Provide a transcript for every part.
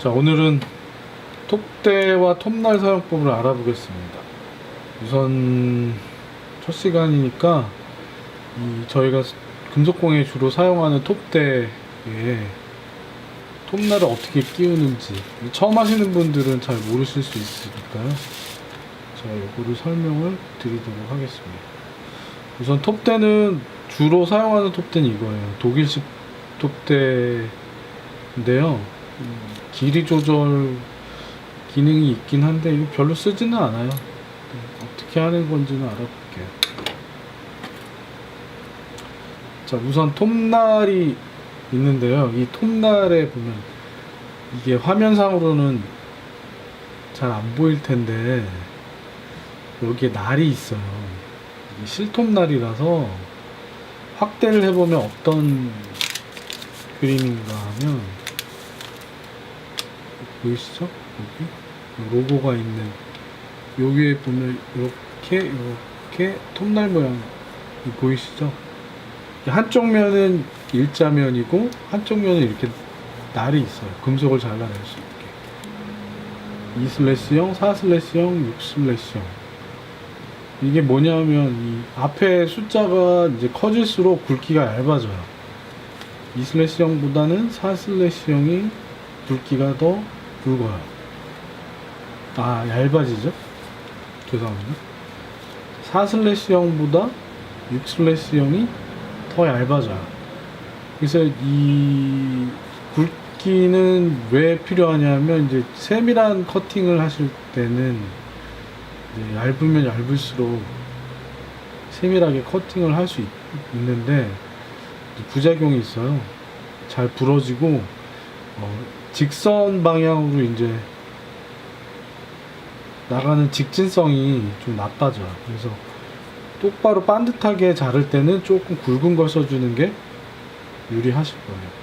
자 오늘은 톱대와 톱날 사용법을 알아보겠습니다. 우선 첫 시간이니까 이 저희가 금속공예 주로 사용하는 톱대에 톱날을 어떻게 끼우는지 처음 하시는 분들은 잘 모르실 수 있으니까요. 제가 요거를 설명을 드리도록 하겠습니다. 우선 톱대는 주로 사용하는 톱대는 이거예요. 독일식 톱대인데요. 음, 길이 조절 기능이 있긴 한데 이거 별로 쓰지는 않아요. 네, 어떻게 하는 건지는 알아볼게요. 자, 우선 톱날이 있는데요. 이 톱날에 보면 이게 화면상으로는 잘 안 보일 텐데 여기에 날이 있어요. 이게 실톱날이라서 확대를 해보면 어떤 그림인가 하면 보이시죠? 여기 로고가 있는 여기에 보면 이렇게 이렇게 톱날 모양이 보이시죠? 한쪽 면은 일자면이고 한쪽 면은 이렇게 날이 있어요. 금속을 잘라낼 수 있게. 2 슬래시형, 4 슬래시형, 6 슬래시형. 이게 뭐냐면 이 앞에 숫자가 이제 커질수록 굵기가 얇아져요. 2 슬래시형보다는 4 슬래시형이 굵기가 더 굵어요. 아 얇아지죠? 죄송합니다. 4 슬래시형보다 6 슬래시형이 더 얇아져요. 그래서 이 굵기는 왜 필요하냐면 이제 세밀한 커팅을 하실 때는 얇으면 얇을수록 세밀하게 커팅을 할 수 있는데 부작용이 있어요. 잘 부러지고 어, 직선 방향으로 이제 나가는 직진성이 좀 나빠져요. 그래서 똑바로 반듯하게 자를 때는 조금 굵은 걸 써주는 게 유리하실 거예요.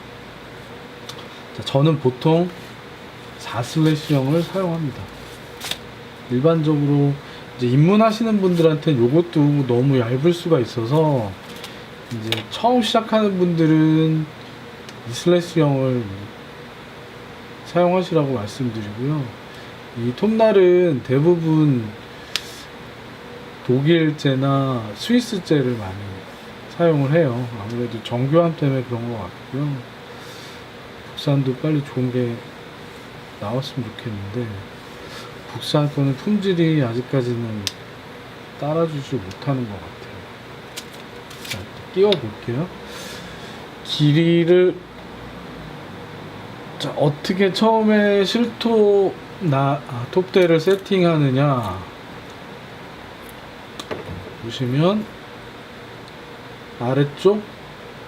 자, 저는 보통 4슬래시형을 사용합니다. 일반적으로 이제 입문하시는 분들한테 이것도 너무 얇을 수가 있어서 이제 처음 시작하는 분들은 2슬래시형을 사용하시라고 말씀드리고요. 이 톱날은 대부분 독일제나 스위스제를 많이 사용을 해요. 아무래도 정교함 때문에 그런 것 같고요. 국산도 빨리 좋은 게 나왔으면 좋겠는데 국산 거는 품질이 아직까지는 따라주지 못하는 것 같아요. 자, 끼워 볼게요. 길이를 자 어떻게 처음에 실토 나 아, 톱대를 세팅하느냐? 보시면 아래쪽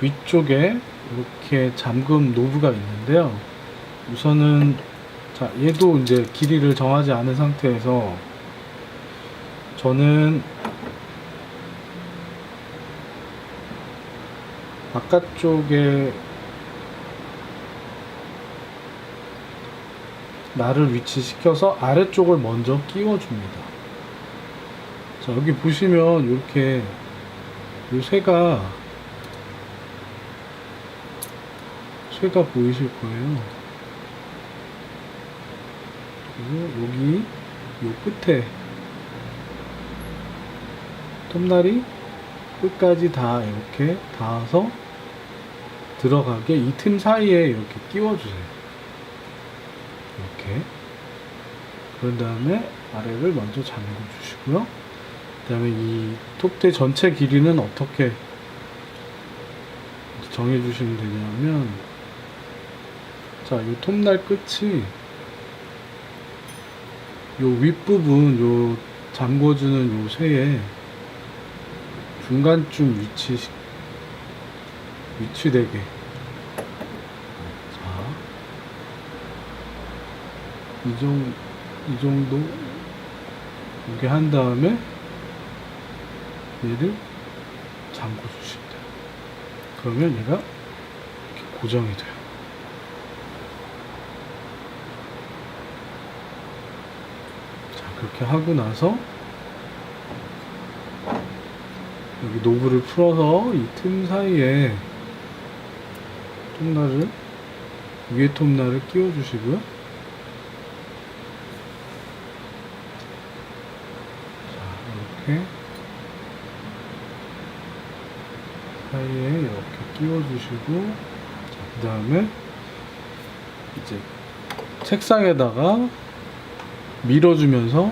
위쪽에 이렇게 잠금 노브가 있는데요. 우선은 자 얘도 이제 길이를 정하지 않은 상태에서 저는 바깥쪽에 날을 위치시켜서 아래쪽을 먼저 끼워줍니다. 자, 여기 보시면 이렇게 요 새가 새가 보이실 거예요. 그리고 여기 요 끝에 톱날이 끝까지 다 이렇게 닿아서 들어가게 이 틈 사이에 이렇게 끼워주세요. 이렇게. 그런 다음에 아래를 먼저 잠궈 주시고요. 그 다음에 이 톱대 전체 길이는 어떻게 정해 주시면 되냐면 자이 톱날 끝이 요 윗부분 요 잠궈주는 요 쇠에 중간쯤 위치 위치되게 자 이, 정, 이 정도 이렇게 한 다음에 얘를 잠궈 돼요. 그러면 얘가 이렇게 고정이 돼요. 자, 그렇게 하고 나서 여기 노브를 풀어서 이 틈 사이에 톱날을 위에 톱날을 끼워 주시고요. 이렇게 사이에 이렇게 끼워주시고 그 다음에 이제 책상에다가 밀어주면서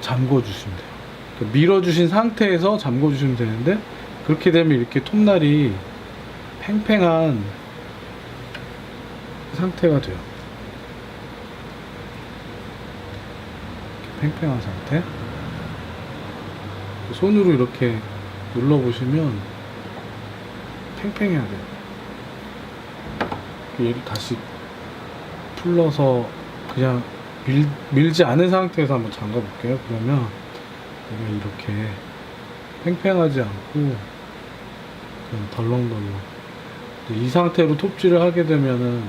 잠궈주시면 돼요. 그러니까 밀어주신 상태에서 잠궈주시면 되는데 그렇게 되면 이렇게 톱날이 팽팽한 상태가 돼요. 이렇게 팽팽한 상태. 손으로 이렇게 눌러 보시면 팽팽해야 돼요. 얘를 다시 풀러서 그냥 밀, 밀지 않은 상태에서 한번 잠가 볼게요. 그러면 이렇게 팽팽하지 않고 그냥 덜렁덜렁 이 상태로 톱질을 하게 되면은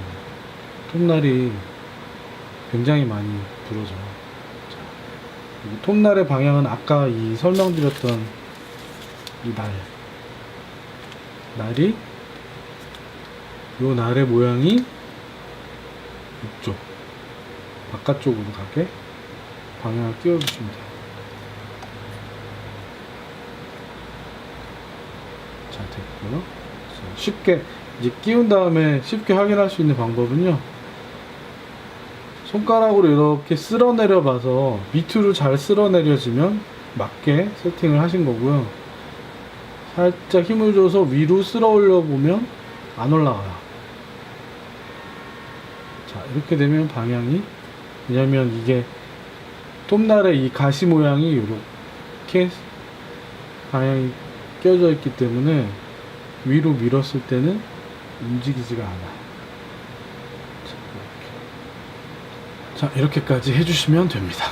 톱날이 굉장히 많이 부러져요. 자, 이 톱날의 방향은 아까 이 설명드렸던 이 날, 날이 요 날의 모양이 이쪽 바깥쪽으로 가게 방향을 돼요. 잘 됐고요. 쉽게 이제 끼운 다음에 쉽게 확인할 수 있는 방법은요. 손가락으로 이렇게 쓸어내려 봐서 밑으로 잘 쓸어내려지면 맞게 세팅을 하신 거고요. 살짝 힘을 줘서 위로 쓸어 올려 보면 안 올라가요. 자, 이렇게 되면 방향이 왜냐면 이게 톱날의 이 가시 모양이 이렇게 방향이 껴져 있기 때문에 위로 밀었을 때는 움직이지가 않아요. 자, 이렇게. 자, 이렇게까지 해주시면 됩니다.